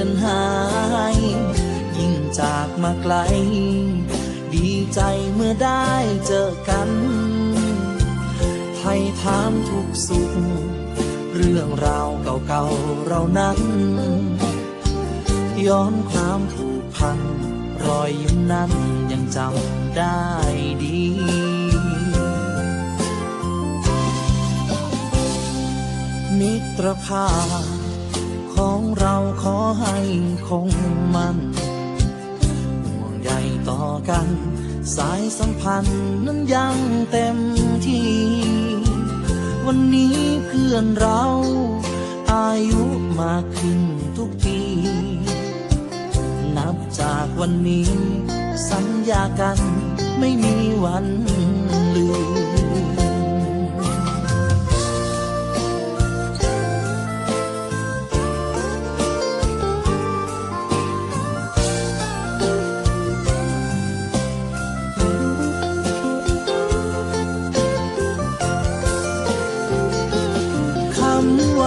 น ไกล ดีใจเมื่อได้เจอกันไทยถามทุกสุข เรื่องราวเก่าๆเรานั้น ย้อนความผูกพัน รอยยิ้มนั้นยังจำได้ดีมิตรภาพของเราขอให้คงมันห่วงใยต่อ กัน สายสัมพันธ์นั้นยังเต็มที่ วันนี้เพื่อนเรา อายุมากขึ้นทุกที นับจากวันนี้ สัญญากันไม่มีวันลืม